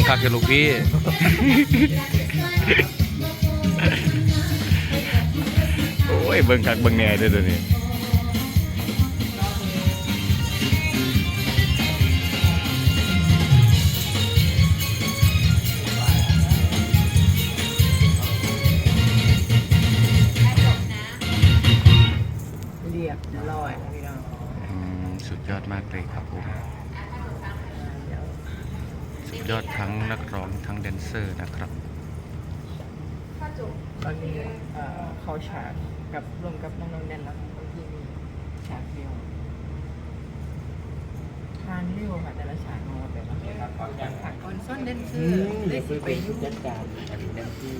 บิ่งคักกับลูกพี่ โอ้ยเบิ่งคักเบิ่งแหน่เด้อเดี๋ยวนี้เรียบร้อยนะพี่น้อง อืมสุดยอดมากเลยครับผม สุดยอดทั้งนักร้องทั้งแดนเซอร์นะครับตอนนี้เอ่อเขาฉากกับรวมกับน้องๆแดนแล้วบางทีมีฉากเดียวทานเร็วค่ะแต่ละฉากของเราแต่ละฉากคอนซ่อนเดนเซอร์ได้สิไปยุ่งจัดการอันนี้นั่นที่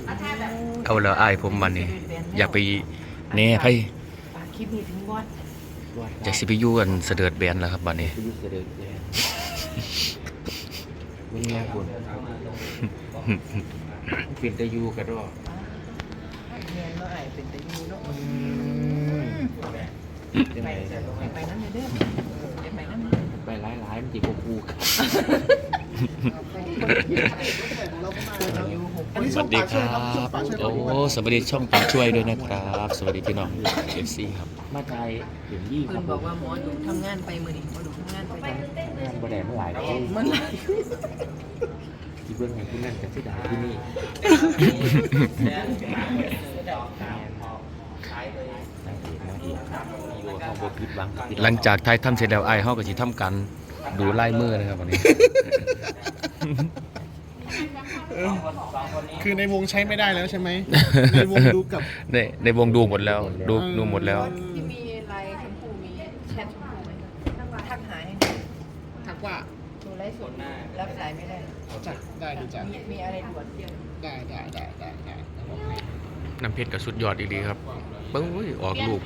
เอาแล้วอายผมวันนี้ อยากไปแน่ไผฝากคลิปนี้ถึงวัดวัดอยากสิไปอยู่กันเสด็จแบนแล้วครับบัดนี้ ไปยุทธเสด็จแดน มันแง่บุญเป็นตะยูกระดอกเรียนเมื่อไหร่เป็นตะยูเนาะเป็นไปไงไปนั่นเลยเด้อไปนั่นเลยไปหลายหลายๆมันจีบกูครับตะยูหก สวัสดีครับโอ้สวัสดีช่องปากช่วยด้วยนะครับ สวัสดีพี่น้องเอฟซีครับมาไทยถึงยี่คเพื่รัอบนบอกว่าหมอดูทำงานไปมือนี้หมอดูทำงานไปงานประแดดไม่หลายที่มันไหลที่เบื้องหลังคุณนั่นกับที่ด่าที่นี่นางเอกนางเอกครับโยทองบพิษบังหลังจากไทยทำเสร็จแล้วไอ้ายเฮาก็สิทำการดูลายมือนะครับวันนี้ คือในวงใช้ไม่ได้แล้วใช่ไหมในวงดูกับในในวงดูหมดแล้ว ดูดูหมดแล้ว ที่มีไลน์ชมพูมีแชทชมพูไหมทักหายทักว่าดูไลฟ์สดรับสายไม่ได้จัดได้ดูจัดมีมีอะไรด่วนเที่ยงได้ได้ได้ได้ได้น้ำเพชรกับสุดยอดดีๆครับปึ้งอุ้ยออกลูก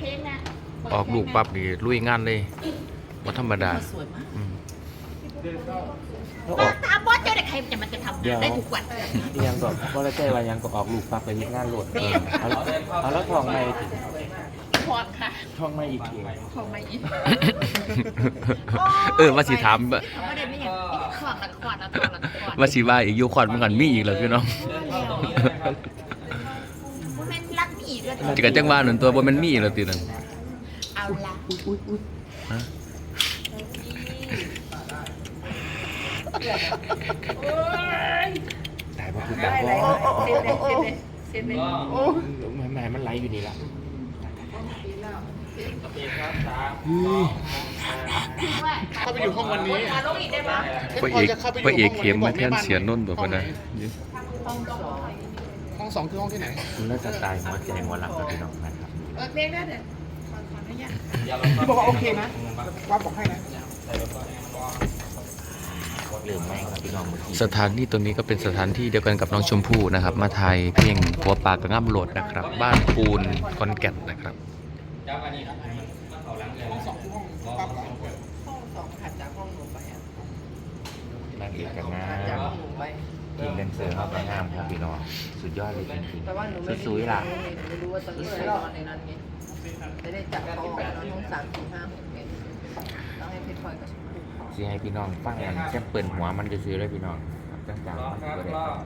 ออกลูกปั๊บนี่ลุยงานเลยว่าธรรมดาสวยมาก อืมแล้วออกตามบอสเจ้าเด็กใครจะมันจะทำงานได้ทุกวันยังก็ก็แล้วใจว่ายังก็ออกลูกปักไปที่งานโหลดเออเอาแล้วเอาแล้วทองไม่พรค่ะทองไม่อีกทีพองมาอีกเออว่าสิถามไม่ได้ไม่อย่างอีกขวดละขวดละขวดละขวดว่าสิว่าอีกอยู่ขวัญมันกันมีอีกแล้วพี่น้องมันเป็นรักมีอีกแล้วจิกะจังว่าหนุนตัวบ่แมันมีอีกแล้วตินั่นเอาละ ตายเพราะคือได้ตายเลยเพราะเซ็นเลยเซ็นเลยเซ็นเลยมันมันมันไหลอยู่นี่ละเข้าไปอยู่ห้องวันนี้ลงอีกได้ไหมพระเอกพระเอกเข็มมาแทนเสียนนท์บอกว่านะห้องสองคือห้องที่ไหนคุณน่าจะตายหัวใจหัวหลังกับพี่น้องนะครับเออเพลงได้เดี๋ยวขอขออนุญาตที่บอกว่าโอเคนะว่าบอกให้นะ เรื่องแม่งครับพี่น้องเมื่อกี้สถานที่ตรงนี้ก็เป็นสถานที่เดียวกันกับน้องชมพู่นะครับ มาถ่ายเพลงหัวปากกระง่ำโหลดนะครับ บ้านปูนคอนแก่นนะครับห้องสองคือห้องปั๊บเหรอห้องสองถัดจากห้องหนูไปอะนางเอกกับงาถัดจากมห้องหนูไปทีมแดนเซอร์เขาก็งามครับพี่น้องสุดยอดเลยจริงแต่ว่าหนูไม่ๆสวยๆล่ะไม่รู้ว่าตอนนี้ใครนอนในนั้นไงไม่ได้จับห้องนอนห้องสามสี่ห้าหกเมตรต้องให้เพชรพลอยกับชมพูเขา สิให้พี่น้องฟังมันแค่เปิดหัวมันจะซื้อเลยพี่น้องครับจังจังมันก็ได้ครับ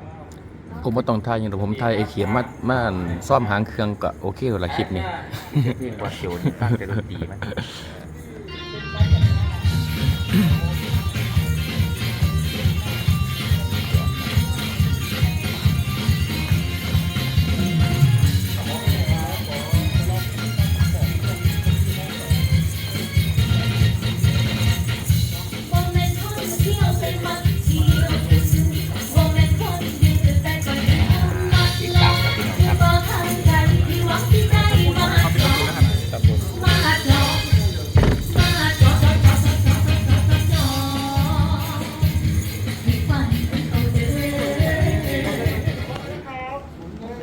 ผมว่าต้องถ่ายอย่างเดียวผมถ่ายไอ้เข็มมามาซ่อมหางเครื่องก็โอเคแล้วละคลิปนี้ เพลงวัดโจนี่ตั้งแต่ดนตรีมัน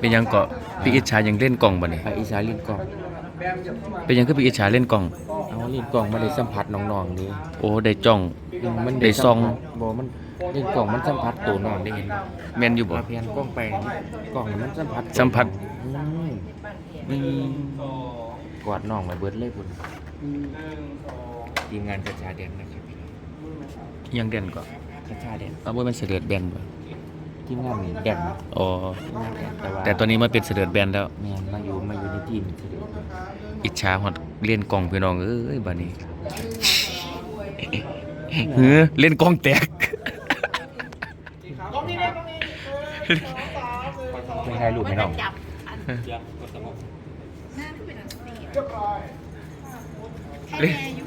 เป็นหยังเกาะพี่อิจฉายังเล่นกล่องบ่นี่ไปอีสานเล่นกล่องเป็นหยังคือพี่อิจฉาเล่นกล่อง เอาเล่นกล่องมาได้สัมผัสน้องๆนี่โอ้ได้จ้อง มันได้ซองบ่มันเล่นกล่องมันสัมผัสตัวน้องได้เห็นแม่นอยู่บ่ มาเพียนกล้องไปกล่องมันสัมผัสสัมผัสอืมนี่กอดน้องไว้เบิดเลยบุญทีมงานกระชาเด่นนะครับยังเด่นก็กระชาเด่นเอาบ่แม่นเสด็จแบนบ่ ทีมงานแก่นอ๋อแต่ว่าแต่ตอนนี้มาเป็นเสด็จแบนแล้ว แม่นมาอยู่มาอยู่ในทีมเฉยอิจฉาฮอดเล่นกล้องพี่น้องเอ้ยบัดนี้เฮ้อเล่นกล้องแตกไม่ถ่ายรูปให้น้องจับอันหน้าที่เป็นอันนี้ให้แม่อยู่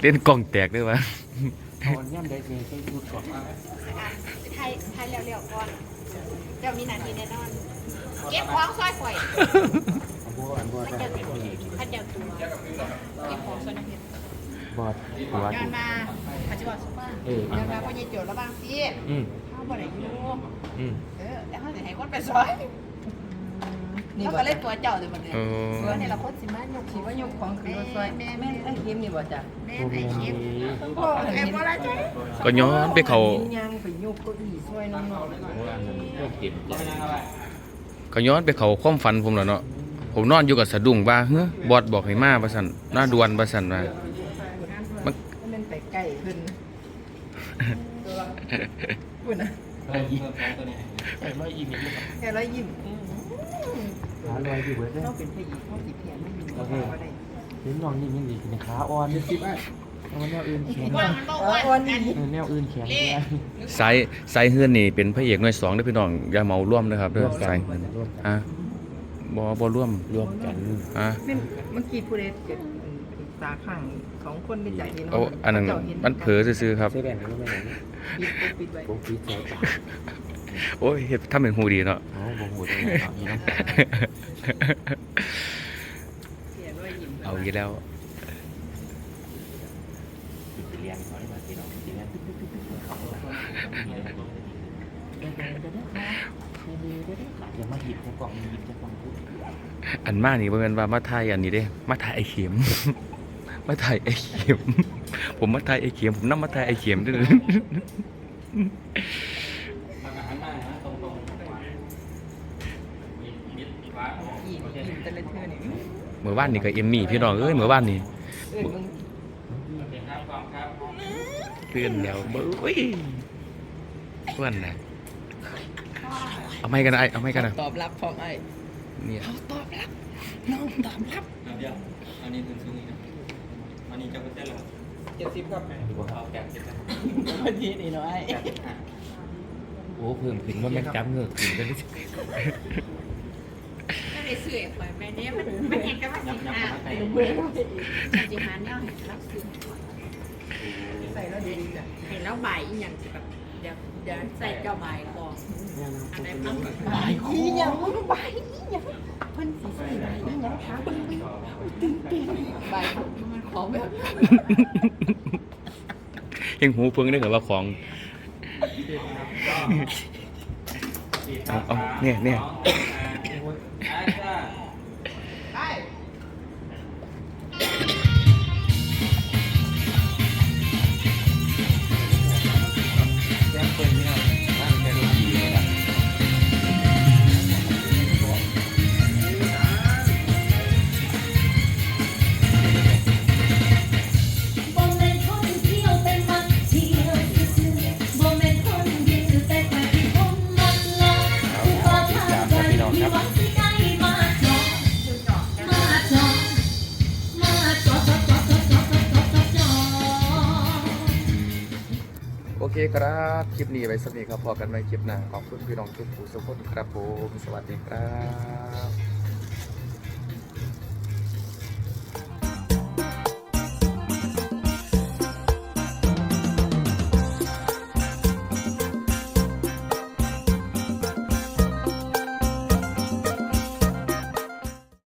เล่นกล้องแตกด้วยวะ เอาอันย่ำได้เลยใช้ชุดก่อนไทยไทยเร็วๆก่อนเดี๋ยวมีหนาทีแน่นอน เก็บของซอยข่อยอันบัวอันบัวขันได้เดียวตัวขันเดียวตัวเก็บของซอยน้ำเพชรบอดหัวย้อนมาปัจจุบันซุปเปอร์เออย้อนมาพ่อใหญ่โจทย์แล้วบางสิอืมเข้าบ่ได้อยู่อืมเออแล้วเขาจะให้คนไปซอย นี่เขาบ่ก็เล่นตัวเจ้าเลยมันเนี่ยเออตัวนี่เราคนสิมาหยกคิดว่ายกของขึ้นรถซอยแม่แม่ไอ้เข็มนี่บ่จ้ะแม่โอ้ไอ้ยคลิปพ่อไอ้บ่ละจ้ะก็ย้อนไปเขายังไปยกเก้าอี้ซอยน้องก็เก็บใจก็ย้อนไปเขาความฝันผมแล้วเนาะผมนอนอยู่กับสะดุ้งว่าเฮ้อบอดบอกให้มาว่าซั่นหน้าดวนว่าซั่นว่าๆมัน มันไปใกล้ขึ้นคุณนะร้อยยี่ไอ้ร้อยยี่มิลแค่ร้อยยิ้ม หาร้อยยี่เบิร์ดเลยเขาเป็นพระเอกเขาสิเพียนไม่อยู่บ่ได้เห็นน้องนี่มันดีเป็นขาอ่อนนี่สิเอาแนวอื่นแข็งว่ามันบ่อ๋อว่าอ่อนอันี่นเออแนวอื่นแข็งเลยสายสายเฮือนนี่เป็นพระเอกหน่วยสองเด้อพี่น้องอย่าเมาร่วมนะครับเด้อสายร่วมกันอะบ่บ่ร่วมรวมกันอะเมื่อกี้ผู้ใดเกิดตาข้างสองคนเป็นใจดีเนาะโอ้อันนั้นมันเผลอซื่อๆครับใช่แบ่งกันรู้ไหมเนี่ยปิดปิดไว้โอ้ปีใจจ้ะ โอ้ยเฮ็ดทำเป็นหูดีเนาะอ๋อบ่หูได้ไงเนาะนี่นะเสียร้อยยิ้มเอาอีกแล้วไปเรียนก่อนดีกว่าพี่น้องเรียนอย่ามาหยิบในกล่องหยิบในกล่องพูดอันมานี่บ่แม่นว่ามาถ่ายอันนี้เด้มาถ่ายไอ้เข็มมาถ่ายไอ้เข็มผมมาถ่ายไอ้เข็มผมนำมาถ่ายไอ้เข็มเด้อยิ้ มยิ้มแต่ละเทื่อนี่เมื่อวานนี่ก็เอมมี่พี่น้องเอ้ยเมื่อวานนี่เอ้ยมึงเพื่อนแล้วเบ้ยเพื่อนน่ะเอาไม้กันนะไอ้เอาไม้กันนะตอบรับพร้อมไอ้เนี่ยน้องตอบรับเดี๋ยวอันนี้ถึงสูงอีกนะอันนี้จะเป็นเส้นหรอเจ็ดสิบครับดูว่าเอาแกะเก็บนะพอดีนี่เนาะไอ้โอ้เพิ่มขึ้นว่าแม่นจับเงือกขึ้นก็ได้ ไม่ได้ซื้อไอ้ข่อยแม่เนี่ยมันมันเห็นกันว่าสิหาสิหาแนวเห็นแล้วซื้อใส่แล้วดีๆจ้ะเห็นแล้วใบอีหยังสิแบบเดี๋ยวเดี๋ยวใส่เจ้าใบก่อนอันไหนมันบายอีหยังบายอีหยังเพิ่นสิใส่บายอีหยังคะเพิ่นตื่นเต้นใบมันของแบบยังหูเพิ่งได้เหรอว่าของเอาเอาเนี่ยเนี่ย คครับ คลิปนี้ไว้สักนี้ครับพอกันไว้คลิปหน้าขอบคุณพี่น้องทุกผู้ทุกคนครับผม สวัสดีครับ